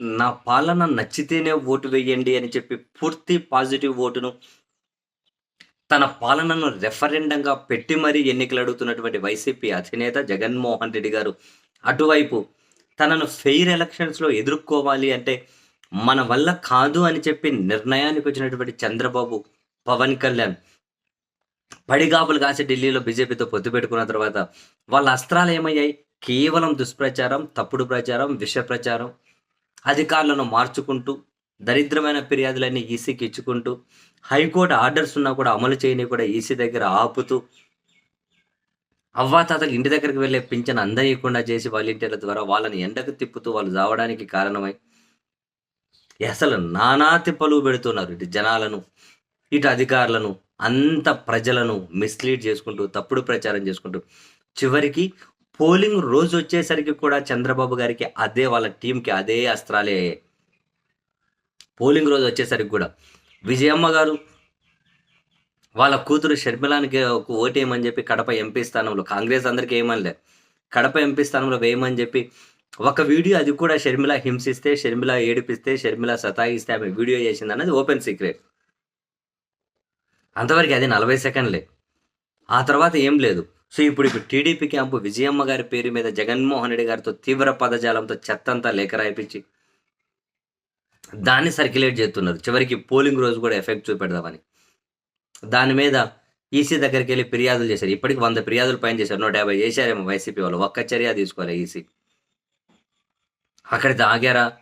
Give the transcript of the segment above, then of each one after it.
నా పాలన నచ్చితేనే ఓటు వేయండి అని చెప్పి పూర్తి పాజిటివ్ ఓటును తన పాలనను రెఫరెండంగా పెట్టి మరీ ఎన్నికలు అడుగుతున్నటువంటి వైసీపీ అధినేత జగన్మోహన్ రెడ్డి గారు అటువైపు తనను ఫెయిర్ ఎలక్షన్స్లో ఎదుర్కోవాలి అంటే మన వల్ల కాదు అని చెప్పి నిర్ణయానికి వచ్చినటువంటి చంద్రబాబు పవన్ కళ్యాణ్ పడిగాపులు కాసి ఢిల్లీలో బీజేపీతో పొత్తు పెట్టుకున్న తర్వాత వాళ్ళ అస్త్రాలు ఏమయ్యాయి? కేవలం దుష్ప్రచారం తప్పుడు ప్రచారం విష ప్రచారం అధికారులను మార్చుకుంటూ దరిద్రమైన ఫిర్యాదులన్నీ ఈసీకి ఇచ్చుకుంటూ హైకోర్టు ఆర్డర్స్ ఉన్నా కూడా అమలు చేయని కూడా ఈసీ దగ్గర ఆపుతూ అవ్వాతాతలు ఇంటి దగ్గరికి వెళ్ళే పింఛన్ అందనీయకుండా చేసి వాలంటీర్ల ద్వారా వాళ్ళని ఎండకు తిప్పుతూ వాళ్ళు చావడానికి కారణమై అసలు నానా తిప్పలు పెడుతున్నారు ఇటు జనాలను ఇటు అధికారులను అంత ప్రజలను మిస్లీడ్ చేసుకుంటూ తప్పుడు ప్రచారం చేసుకుంటూ చివరికి పోలింగ్ రోజు వచ్చేసరికి కూడా చంద్రబాబు గారికి అదే వాళ్ళ టీంకి అదే అస్త్రాలే పోలింగ్ రోజు వచ్చేసరికి కూడా. విజయమ్మ గారు వాళ్ళ కూతురు షర్మిలానికి ఒక ఓటేయమని చెప్పి కడప ఎంపీ స్థానంలో కాంగ్రెస్ అందరికీ ఏమనిలే కడప ఎంపీ స్థానంలో వేయమని చెప్పి ఒక వీడియో అది కూడా షర్మిల హింసిస్తే షర్మిల ఏడిపిస్తే షర్మిల సతాయిస్తే ఆమె వీడియో చేసింది అన్నది ఓపెన్ సీక్రెట్. అంతవరకు అది నలభై సెకండ్లే. ఆ తర్వాత ఏం లేదు. సో ఇప్పుడు ఇప్పుడు టీడీపీ క్యాంపు విజయమ్మ గారి పేరు మీద జగన్మోహన్ రెడ్డి గారితో తీవ్ర పదజాలంతో చెత్తంతా లేఖ రాయిపించి దాన్ని సర్క్యులేట్ చేస్తున్నారు. చివరికి పోలింగ్ రోజు కూడా ఎఫెక్ట్ చూపెడదామని. దాని మీద ఈసీ దగ్గరికి వెళ్ళి ఫిర్యాదులు చేశారు. ఇప్పటికి వంద ఫిర్యాదులు పైన చేశారు. నూట యాభై చేశారేమో వైసీపీ వాళ్ళు. ఒక్క చర్య తీసుకోవాలి ఈసీ. అక్కడితో ఆగారా?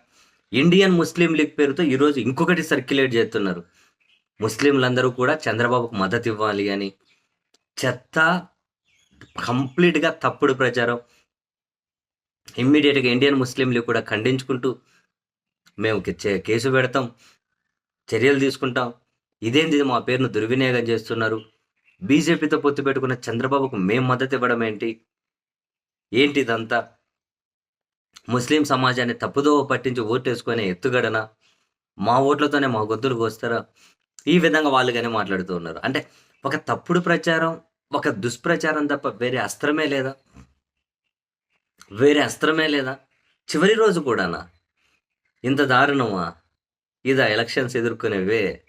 ఇండియన్ ముస్లిం లీగ్ పేరుతో ఈరోజు ఇంకొకటి సర్క్యులేట్ చేస్తున్నారు. ముస్లింలందరూ కూడా చంద్రబాబుకు మద్దతు ఇవ్వాలి అని. చెత్త కంప్లీట్గా తప్పుడు ప్రచారం. ఇమ్మీడియట్గా ఇండియన్ ముస్లింలు కూడా ఖండించుకుంటూ మేము కేసు పెడతాం చర్యలు తీసుకుంటాం. ఇదేంది ఇది మా పేరును దుర్వినియోగం చేస్తున్నారు? బీజేపీతో పొత్తు పెట్టుకున్న చంద్రబాబుకు మేం మద్దతు ఇవ్వడం ఏంటి? ఏంటి ఇదంతా? ముస్లిం సమాజాన్ని తప్పుదో పట్టించి ఓటేసుకునే ఎత్తుగడన మా ఓట్లతోనే మా గొంతులు కోస్తారా? ఈ విధంగా వాళ్ళు కానీ మాట్లాడుతూ ఉన్నారు. అంటే ఒక తప్పుడు ప్రచారం ఒక దుష్ప్రచారం తప్ప వేరే అస్త్రమే లేదా? వేరే అస్త్రమే లేదా? చివరి రోజు కూడానా? ఇంత దారుణమా? ఇదా ఎలక్షన్స్ ఎదుర్కొనేవే